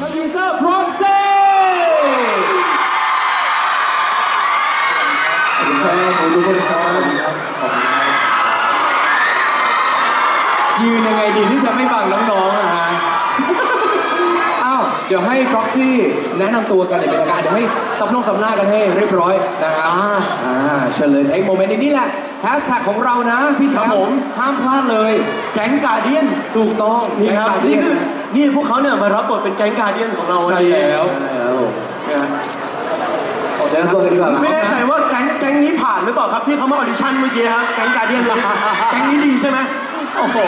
ครับยูเซอร์พร้อมเซ่ครับผมทุกคนครับยืนยังไงดีที่จะไม่บังน้องๆ เดี๋ยวให้ Proxy แนะนำตัวกันเลยเป็นทางการเดี๋ยวให้ซับนงซับหน้ากันให้เรียบร้อยนะครับอ่าเชิญเลยไอ้โมเมนต์นี้แหละแฮชแท็กของเรานะ พี่แชมครับผม ป์ห้ามพลาดเลย แก๊งการเดียน ถูกต้องนี่ครับแก๊งนี่ Guardian คือ นี่พวกเขาเนี่ยมารับบทเป็นแก๊งการเดียนของเราวันใช่นี้แล้วนะฮะขอแนะนำตัวกันดีกว่านะไม่แน่ใจว่าแก๊งแก๊งนี้ผ่านหรือเปล่าครับที่เขามาออดิชั่นเมื่อกี้ครับ แก๊งการเดียนนี้แก๊งนี้ดีใช่ไหม โอ้โห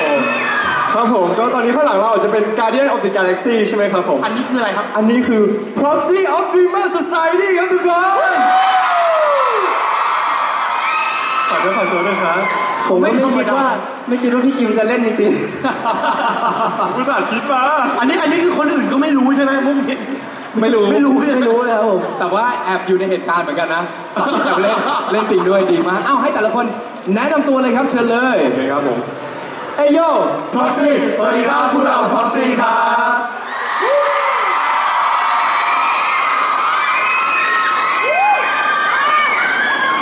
ครับผมก็ตอนนี้ข้างหลังเราอาจจะเป็น Guardian of the Galaxy ใช่ไหมครับผม อันนี้คืออะไรครับ อันนี้คือ Proxy of Dreamer Society ครับทุกคนฝากด้วยฝากตัวด้วยครับผมไม่คิดว่าไม่คิดว่าพี่คิมจะเล่นจริงๆผู้สาห์คิดมาอันนี้อันนี้คือคนอื่นก็ไม่รู้ใช่ไหมมุกนี้ไม่รู้ไม่รู้ไม่รู้แล้วผมแต่ว่าแอบอยู่ในเหตุการณ์เหมือนกันนะตอนที่แอบเล่นเล่นจริงด้วยดีมากอ้าวให้แต่ละคนแนะนำตัวเลยครับเชิญเลยโอเคครับผม เอ้ยโย่ Proxy สวัสดีครับพวกเรา Proxy ครับ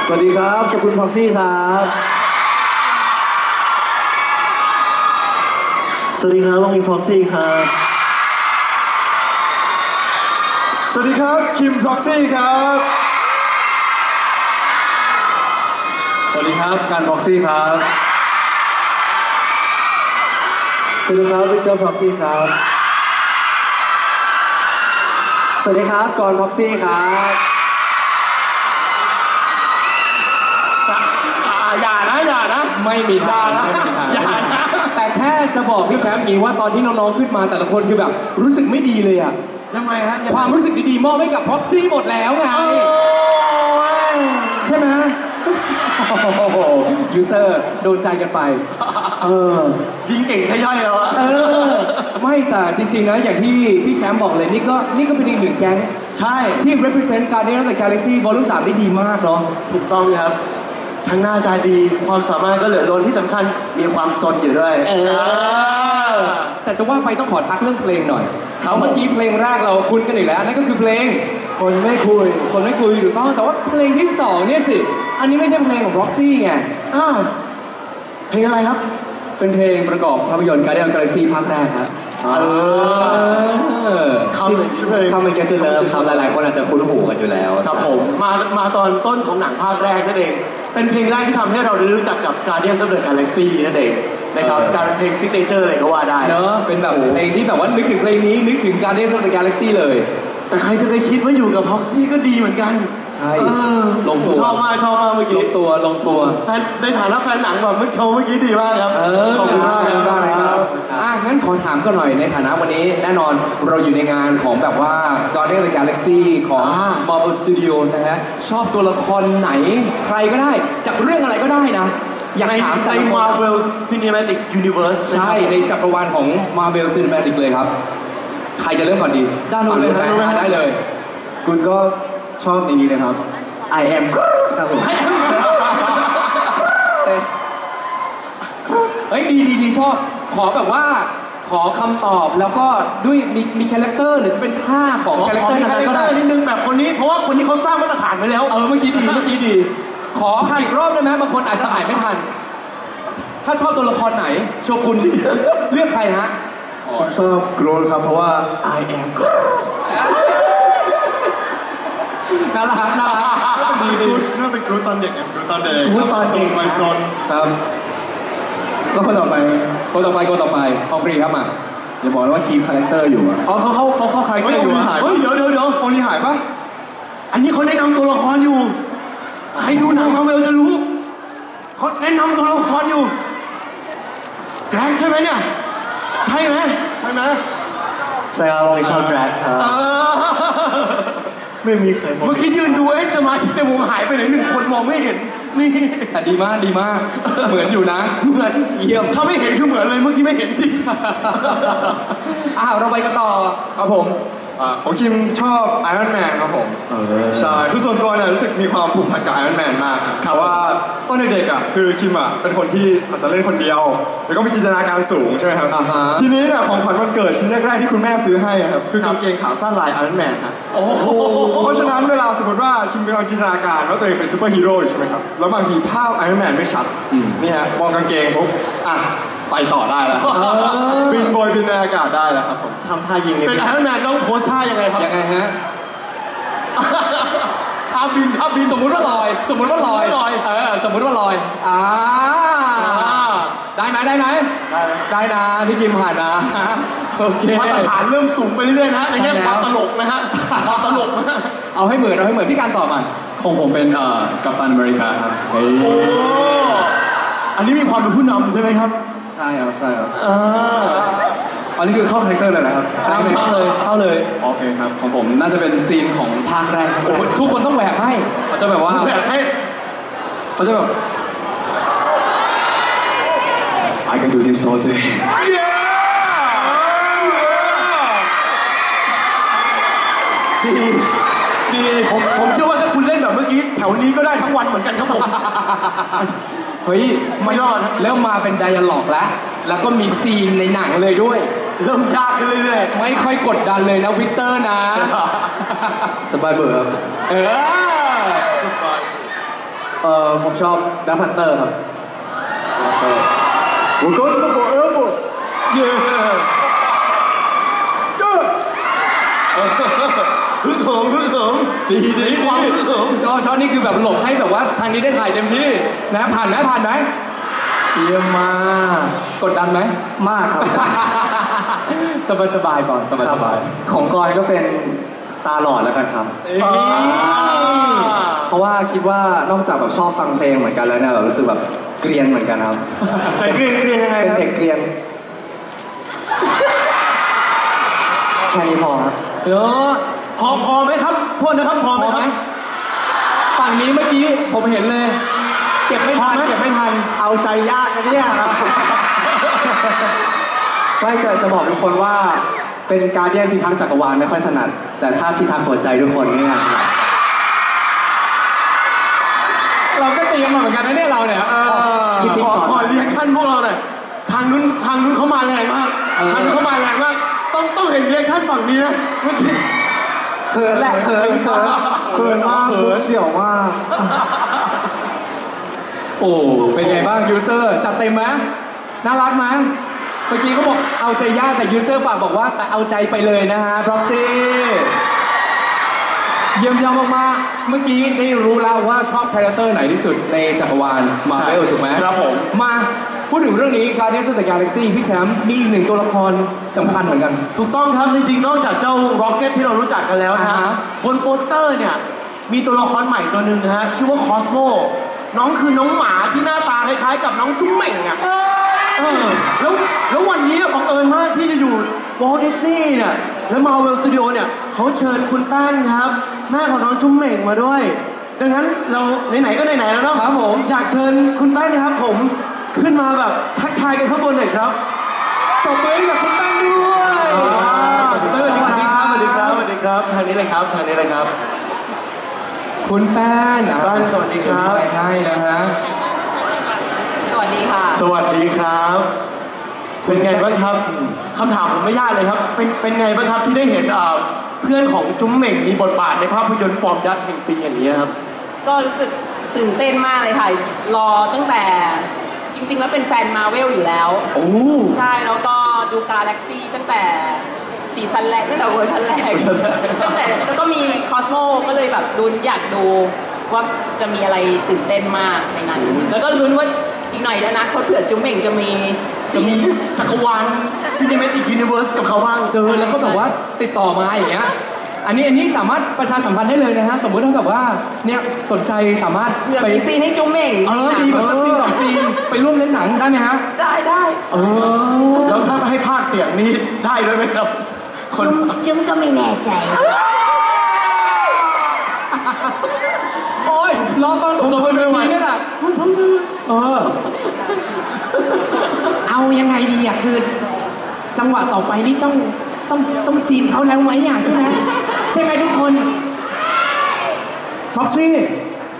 สวัสดีครับชกุล Proxy ครับ สวัสดีครับวงมี Proxy ครับ สวัสดีครับคิม Proxy ครับ สวัสดีครับการบ็อกซี่ครับ ส วัสดีครับวิกเตอร์ Proxy ครับ สวัสดีครับกอน Proxy ครับอ่าอย่านะอย่านะไม่มีทางอย่านะไม่มีทางอย่านะ แต่แค่จะบอกพี่แชมป์อีกว่าตอนที่น้องๆขึ้นมาแต่ละคนคือแบบรู้สึกไม่ดีเลยอะยังไงฮะความรู้สึกดีๆมอบให้กับพ็อกซี่หมดแล้วไง โอ้ย ใช่ไหมโอ้โห ยูเซอร์โดนใจกันไป เออ ยิงเก่งแค่ย่อยแล้วอะ เออ ไม่แต่จริง ๆ นะ อย่างที่พี่แชมป์บอกเลยนี่ก็นี่ก็เป็นอีกหนึ่งแก๊งใช่ ที่ represent Guardian of the Galaxy Volume 3 ได้ดีมากเนาะ ถูกต้องครับ ทั้งหน้าตาดี ความสามารถก็เหลือล้นที่สำคัญ มีความสนอยู่ด้วย เออ แต่จะว่าไปต้องขอทักเรื่องเพลงหน่อยครับผมเมื่อกี้เพลงแรกเราคุ้นกันอีกแล้วนั่นก็คือเพลง คนไม่คุย คนไม่คุยถูกต้องแต่ว่าเพลงที่สองเนี่ยสิ อันนี้ไม่ใช่เพลงของ Roxy ไงอ่าเพลงอะไรครับ เป็นเพลงประกอบภาพยนตร์ Guardian of the Galaxy ภาคแรกครับเออคำชื่อเพลงถ้ามันแกจะเลิฟครับหลายๆคนอาจจะคุ้นหูกันอยู่แล้ว ครับผม มา มาตอนต้นของหนังภาคแรกนั่นเอง เป็นเพลงแรกที่ทำให้เราได้รู้จักกับ Guardians of the Galaxy นั่นเอง นะครับเออการเป็นเพลงซิกเนเจอร์เลยก็ว่าได้ เนอะเป็นแบบเพลงที่แบบว่านึกถึงเพลงนี้ นึกถึง Guardians of the Galaxy เลย แต่ใครจะไปคิดว่าอยู่กับพ็อกซี่ก็ดีเหมือนกัน ใช่เออลงตัว ชอบมากชอบมากเมื่อลกี้งตัวลงตัว แฟนในฐานะแฟนหนังแบบเมื่อโชว์เมื่อกี้ดีมากครับ เออขอบคุณมากครับครับอะงั้นขอถามกันหน่อยในฐานะวันนี้แน่นอนเราอยู่ในงานของแบบว่า Guardians of the Galaxy ของ อ่า Marvel Studios นะฮะ ชอบตัวละครไหนใครก็ได้ จากเรื่องอะไรก็ได้นะ อยากในถามแต่ใน ละคน Marvel Cinematic Universe ใช่ ในจักรวาลของ Marvel Cinematic เลยครับ ใครจะเริ่มก่อนดีด้านนู้นเลยฝั่งด้านนู้นเลยอะได้เลย คุณก็ชอบอย่างนี้นะครับ I am ครับผม เฮ้ย ดีดีดีชอบ ขอแบบว่า ขอคำตอบแล้วก็ด้วยมีมีคาแรคเตอร์หรือจะเป็นท่าของขอคาแรคขอเตอร์มีคานั้นแรคก็เตอได้ ร์นิดนึงแบบคนนี้ เพราะว่าคนนี้เขาสร้างมาตรฐานไว้แล้ว เออ เมื่อกี้ดี เมื่อกี้ดี ขออีกรอบได้ไหมบางคนอาจจะถ่ายไม่ทัน ถ้าชอบตัวละครไหน โชกุนเลือกใครฮะผมชอบโกรธครับเพราะว่า I am น่ารักน่ารักดีดีน่าเป็นกรูตอนเด็กไงกรูตอนเด็กกรูตอนเด็กไมซอนครับแล้วคนต่อไปคนต่อไปคนต่อไปอองปรีครับมาอย่าบอกนะว่าคีมคาแรคเตอร์อยู่อะอ๋อเขาเขาเขาเขาใครเฮ้ยอองยู่ค์นี้อะหายเฮ้ยเดี๋ยวเดี๋ยวเดี๋ยวองค์นี้หายปะอันนี้เขาแนะนำตัวละครอยู่ ใครดูหนังมาเวลจะรู้เขาแนะนำตัวละครอยู่ แกรกใช่ไหมเนี่ย ใช่ไหมใช่ไหมใช่ครับวงนี้ชอบแดร็กครับเออไม่มีใครบอกเมื่อกี้ยืนดูเอ๊ะสมาชิกในวงหายไปไหนหนึ่งคนมองไม่เห็น นี่แต่ดีมากดีมาก เหมือนอยู่นะ เหมือนเยี่ยม ถ้าไม่เห็นคือเหมือนเลยเมื่อกี้ไม่เห็นจริง อ้าวเราไปกันต่อครับผม อ่าของคิมชอบไอรอนแมนครับผมเออ ใช่คือส่วนตัวเนี่ยรู้สึกมีความผูกพันกับไอรอนแมนมากครับแต่ว่าตอนเด็กๆอะคือคิมอะเป็นคนที่อาจจะเล่นคนเดียว แล้วก็มีจินตนาการสูงใช่ไหมครับอ่าฮะ ทีนี้เนี่ยของขวัญวันเกิดชิ้นแรกๆที่คุณแม่ซื้อให้อะครับคือกางเกงขาสั้นลายไอรอนแมนครับ โอ้โห เพราะฉะนั้นเวลาสมมติว่าคิมเป็นคนจินตนาการว่าตัวเองเป็นซูเปอร์ฮีโร่อยู่ใช่ไหมครับ แล้วบางทีภาพไอรอนแมนไม่ชัดนี่ฮะมองกางเกงปุ๊บอะ ไปต่อได้แล้วบินโบยบินในอากาศได้แล้วครับผมทำท่ายิงนิดเป็นนึไองรอนแมนต้องโพสท่ายังไงครับยังไงฮะท่าบินท่าบินสมมุติว่าลอย สมมุติว่าลอยสมมุติว่าลอยเออสมมุติว่าลอยอ่าอ่าได้ไหมได้ไหมได้ไหมได้นะพี่คิมผ่านนะโอเคมาตรฐานเริ่มสูงไปเรื่อยๆนะในแง่ใช่แล้วความตลกนะฮะความตลกนะฮะเอาให้เหมือนเอาให้เหมือนพี่การตอบมาของผมเป็นเอ่อกัปตันอเมริกาครับโอ้อันนี้มีความเป็นผู้นำใช่ไหมครับใช่ครับใช่ครับอ่าอันนี้คือเข้าคาแรคเตอร์เลยนะครับเข้าเลยเข้าเลยเข้าเลยโอเคครับของผมน่าจะเป็นซีนของภาคแรกโอ้โหทุกคนต้องแหวกให้เขาจะแบบว่าผมอยากให้เขาจะแบบ I can do this all day เย้ดีดีผมผมเชื่อว่าถ้าคุณเล่นแบบเมื่อกี้ แถวนี้ก็ได้ทั้งวันเหมือนกันครับผม เฮ้ยไม่รอดครับ เริ่มมาเป็นไดอะล็อกแล้ว แล้วก็มีซีนในหนังเลยด้วย เริ่มยากขึ้นเรื่อยไม่ค่อยกดดันเลยนะวิกเตอร์นะๆสบายเบอร์ครับ เออเอ่อผมชอบดัฟฟันเตอร์ครับโอ้โหก็บอกเออบอก เย้ฮึกเหิมฮึกเหิม ดีดีมีความฮึกเหิมชอบชอบนี่คือแบบหลบให้แบบว่าทางนี้ได้ถ่ายเต็มที่นะผ่านไหมผ่านไหมเยี่ยมมากกดดันไหมมากครับ สบายสบายๆก่อนสบายคสรับบายของกอยก็เป็นสตาร์ลอดแล้วกันครับ เพราะว่าคิดว่านอกจากแบบชอบฟังเพลงเหมือนกันแล้วเนี่ยแบบรู้สึกแบบเกรียนเหมือนกันครับแต่เกรียนเกรียนยังไงเป็นครับเด็กเกรียนแค่นี้พอครับเออ พอพอไหมครับโทษนะครับพอพไหมอคไหมรับ ฝั่งนี้เมื่อกี้ผมเห็นเลย เก็บไม่ทันพอไหม เก็บไม่ทัน เอาใจยากนะเนี่ย ไม่จะจะบอกทุกคนว่า เป็นการเดียนพิทักษ์จักรวาลไม่ค่อยถนัด แต่ถ้าพิทักษ์หัวใจทุกคนเนี่ยถนัดเราก็เตรียมมาเหมือนกันนะเนี่ยเราเนี่ยเออขอขอเรียกชั่นพวกเราหน่อยทางนู้นทางนู้นเขามาแรงมากเออทางนู้นเขามาแรงมากต้องต้องเห็นเรียกชั่นฝั่งนี้นะเมื่อกี้ เขินแหละเขินเขินเขินมากเสี่ยวมากโอ้เป็นไงบ้างยูเซอร์จัดเต็มไหมน่ารักไหมเมื่อกี้เขาบอกเอาใจยากแต่ยูเซอร์ฝากบอกว่าแต่เอาใจไปเลยนะฮะบล็อกซี่เยี่ยมยอดมากๆเมื่อกี้ได้รู้แล้วว่าชอบคาแรคเตอร์ไหนที่สุดในจักรวาลมาเวลถูกไหมครับผมมา พูดถึงเรื่องนี้ Guardians of the Galaxy พี่แชมป์มีอีกหนึ่งตัวละครสำคัญเหมือนกัน ถูกต้องครับจริงๆนอกจากเจ้าร็อกเก็ตที่เรารู้จักกันแล้วนะอ่าฮะฮะ บนโปสเตอร์เนี่ยมีตัวละครใหม่ตัวหนึ่งนะฮะชื่อว่าคอสโมน้องคือน้องหมาที่หน้าตาคล้ายๆ กับน้องจุ้มเหม่งอะเอ้ยเออแล้วแล้ววันนี้บังเอิญมากที่จะอยู่วอลดิสนีย์เนี่ยและมาเวลสตูดิโอเนี่ยเขาเชิญคุณแป้นครับแม่ของน้องจุ้มเหม่งมาด้วย ดังนั้นเราไหนๆก็ไหนๆแล้วเนาะครับผม อยากเชิญคุณแป้นนะครับผม ขึ้นมาแบบทักทายกันข้างบนหน่อยครับปรบมือให้กับคุณแป้งด้วยอ่าคุณแป้นสวัสดีครับสวัสดีครับสวัสดีครับทางนี้เลยครับทางนี้เลยครับ คุณแป้นอะแป้นสวัสดีครับ ไปให้นะฮะสวัสดีค่ะ สวัสดีครับ เป็นไงบ้างครับคำถามผมไม่ยากเลยครับ เป็นเป็นไงบ้างครับที่ได้เห็นอ่าเพื่อนของจุ้มเหม่งมีบทบาทในภาพยนตร์ฟอร์มยักษ์แห่งปีอย่างนี้ครับ ก็รู้สึกตื่นเต้นมากเลยค่ะ รอตั้งแต่ จริงๆแล้วเป็นแฟนมาเวลอยู่แล้ว โอ้ใช่แล้วก็ดูกาแล็กซี่ตั้งแต่ซีซั่นแรกตั้งแต่เวอร์ชันแรกเวอร์ชันแรกตั้งแต่แล้วก็มีคอสโมก็เลยแบบลุ้นอยากดูว่าจะมีอะไรตื่นเต้นมากในนั้นแล้วก็ลุ้นว่าอีกหน่อยแล้วนะเขาเผื่อจุ๊มเหม่งจะมี จะมีจักรวาลซีนิเมติกยูนิเวอร์สกับเขาบ้างเดินแล้วก็แบบว่าติดต่อมาอย่างเงี้ย อันนี้อันนี้สามารถประชาสัมพันธ์ได้เลยนะฮะ สมมติถ้าแบบว่าเนี่ยสนใจสามารถเผื่อไปมีซีนให้จุ๊มเหม่งเออดีแบบสักซีนสองซีนไปร่วมเล่นหนังได้ไหมฮะ ได้ได้เออแล้วถ้าให้ภาคเสียงนี้ได้ด้วยไหมครับ คนจุ๊มจุ๊มก็ไม่แน่ใจ โอ้ยลองฟังผมตัวทนไม่ไหวนี่แหละเออ เอายังไงดีอะคือ จังหวะต่อไปนี่ต้องต้องต้องซีนเขาแล้วไหมอะใช่ไหม ใช่ไหมทุกคนพ็อกซี่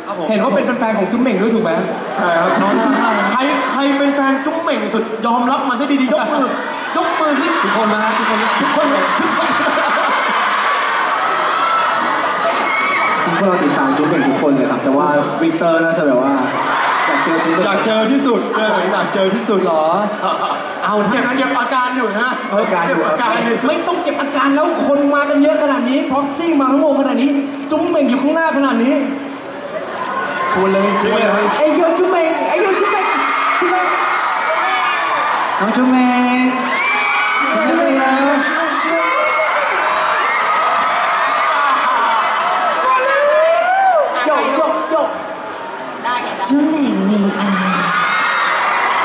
ครับผม เห็นว่าเป็นแฟนๆของจุ๊มเหม่งด้วยถูกไหม ใช่ครับน้องน่ารักมากใครใครเป็นแฟนจุ้งเหม่งสุดยอมรับมาซะดีๆยกมือยกมือขึ้นทุกคนนะทุกคนนะทุกคนทุกคนจริงพวกเราติดตามจุ๊บเป็นทุกคนเลยครับ แต่ว่าวิกเตอร์น่าจะแบบว่าอยากเจอจุ๊บอยากเจอที่สุดเลยอยากเจอที่สุดเหรอ เอาเก็บเก็บอาการอยู่นะเออการเก็บอยู่อาการอยู่ไม่ต้องเก็บอาการแล้วคนมากันเยอะขนาดนี้พ็อกซี่มาทั้งวงขนาดนี้ จุ๊มเหม่งอยู่ข้างหน้าขนาดนี้ชวนเลยชวนเลยไอ้โยจุ๊มเหม่งไอ้โยจุ๊มเหม่งจุ๊มเหม่งน้องชุเมง จุ๊มเหม่งแล้วโยกโยกโยก ได้ไงจุ๊มเหม่งมีอะไร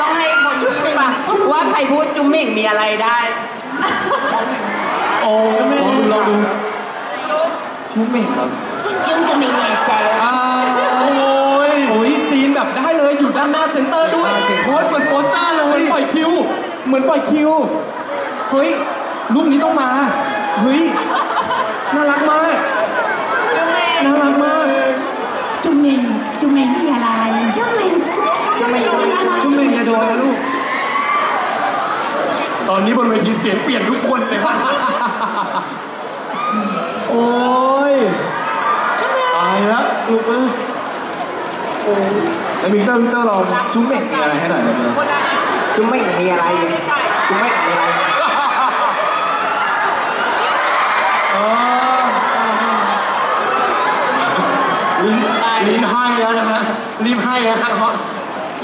ต้องให้คนพูดป่ะว่า ใครพูดจุ๊มเหม่งมีอะไรได้ โอ้ลองดูลองดูชุเมงครับจุ๊มก็ไม่แน่ใจอ่าโอ้ยโอ้ยซีนแบบได้เลยอยู่ด้านหน้าเซ็นเตอร์ด้วยโค้ดเหมือนโปสเตอร์เลเหมือยนปล่อยคิว เหมือนปล่อยคิว เฮ้ยรูปนี้ต้องมา เฮ้ย น่ารักมาก จุ๊มเหม่งน่ารักมาก จุ๊มเมงจุ๊มเมงนี่อะไร จุ๊มเมงจุ๊มเมงนี่อะไรชุเมงอย่าโดนนะลูก ตอนนี้บนเวทีเสียงเปลี่ยนทุกคนเลยครับโอ้ยตายแล้วลูกเอ้ยแล้วมิเตอร์มิเตอร์ลองจุ๊เมงมีอะไรให้หน่อยได้ไหมคนละจุ๊มเมงมีอะไรจุ๊มเมงมีอะไรอ๋อลิ้นลิ้นให้แล้วนะฮะรีบให้นะฮะเพราะ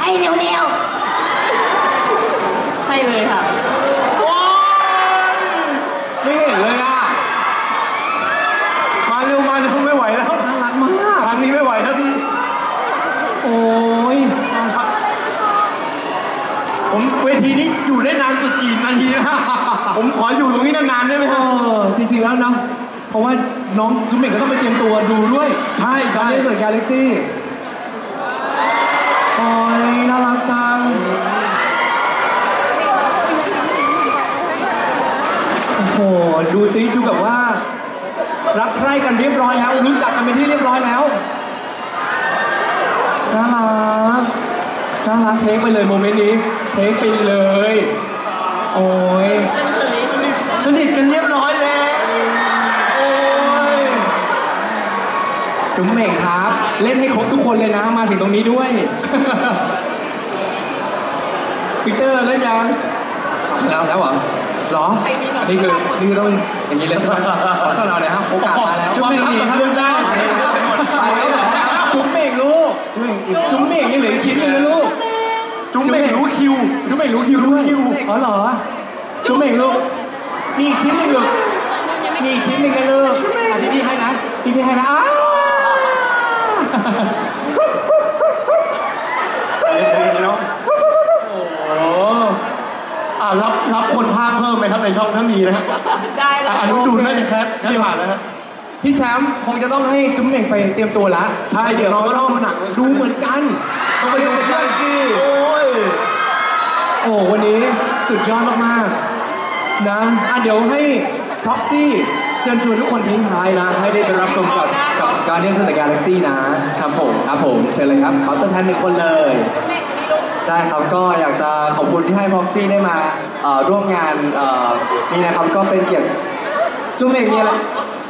ให้เร็วๆให้เลยค่ะ โอ้ย ไม่เห็นเลยอะ มาเร็วมาเร็วไม่ไหวแล้ว น่ารักมาก ทางนี้ไม่ไหวแล้วพี่ โอ้ย นะครับผมเวทีนี้อยู่ได้นานสุดกี่นาทีนะฮะ ผมขออยู่ตรงนี้นานๆได้ไหมเอฮะ อจริงๆแล้วเนาะเพราะว่าน้องจุ๊มเมงก็ต้องไปเตรียมตัวดูด้วยใช่การใช่เล่นเกิดกาแล็กซี่โอ้ยน่ารักจังโอ้โหดูซิดูแบบว่า รักใคร่กันเรียบร้อยแล้ว รู้จักกันเป็นที่เรียบร้อยแล้วน่ารักน่ารักเทคไปเลยโมเมนต์นี้ เทคไปเลย โอ้ย สนิทกันเรียบร้อยแล้วโอ้ยจุ๋มเหม่งครับ เล่นให้ครบทุกคนเลยนะ มาถึงตรงนี้ด้วยพิกเตอร์เล่นยังแล้วแล้วเหรอเหรอไอ้นี่หน่อยนี่คือนี่คือต้องอย่างนี้เลยใช่ไหมขอสนเราเนี่ยครับโอกาสมาแล้วจุ๊บเหม่งดีครับ ได้ไปแล้วเหรอจุ๋มเหม่งลูกจุ๋มเหม่งจุ๋มเหม่งยังเหลืออีกชิ้นหนึงนะลูก จุ๊บเหม่งรู้คิว จุ๋มเหม่งรู้คิวด้วยรู้คิว อ๋อเหรอจุ๋มเหม่งลูก มีอีกชิ้นหนึ่งลูกมีอีกชิ้นหนึ่งนะลูกอะพี่พี่ให้นะพี่พี่ให้นะอ้าวแล้วโอ้อ่ารับรับคนภาคเพิ่มไหมครับในช่องถ้ามีนะฮะได้แล้วอะอันนู้นดูน่าจะแคสแคสผ่านแล้วฮะ พี่แชมป์คงจะต้องให้จุ๊มเหม่งไปเตรียมตัวละใช่เดี๋ยวเราก็ต้องดูหนัง ดูเหมือนกันต้องไปดูเหมือนกันนสิ โอ้ย โอ้วันนี้สุดยอดมากๆ นะอะเดี๋ยวให้พ็อกซี่เชิญชวนทุกคนทิ้งท้ายนะ ให้ได้ไปรับชมกับกับการเดียนสเตอร์กาแล็กซี่นะครับผมครับผมเชิญเลยครับขอตัวแทนหนึ่งคนเลย ได้ครับก็อยากจะขอบคุณที่ให้พ็อกซี่ได้มาเอ่อร่วมงานเอ่อนี่นะครับก็เป็นเกียรติจุ๊บเมกมีอะไร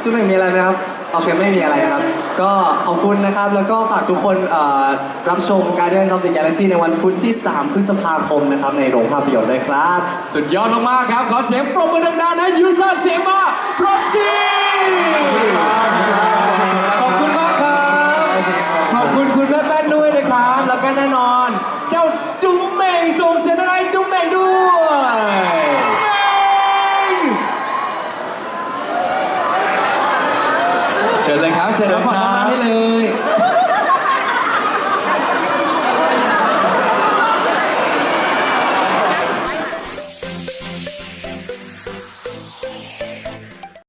จุ๊บเมกมีอะไรไหมครับโอเคไม่มีอะไรครับ ก็ขอบคุณนะครับ แล้วก็ฝากทุกคนเอ่อรับชม Guardians of the Galaxy ในวันพุธที่ 3 พฤษภาคมนะครับ ในโรงภาพยนตร์ด้วยครับ สุดยอดมากๆครับ ขอเสียงปรบมือดังๆนะยูซ่าเสียงมาพ็อกซี่ขอบคุณมากครับ ขอบคุณคุณแม่แป้นด้วยนะครับ แล้วก็แน่นอน เจ้าจุ๋มเหม่งส่งเสียงอะไรจุ๋มเหม่งด้วยเชิญเลยครับเชิญรับผ่อนมาได้เลย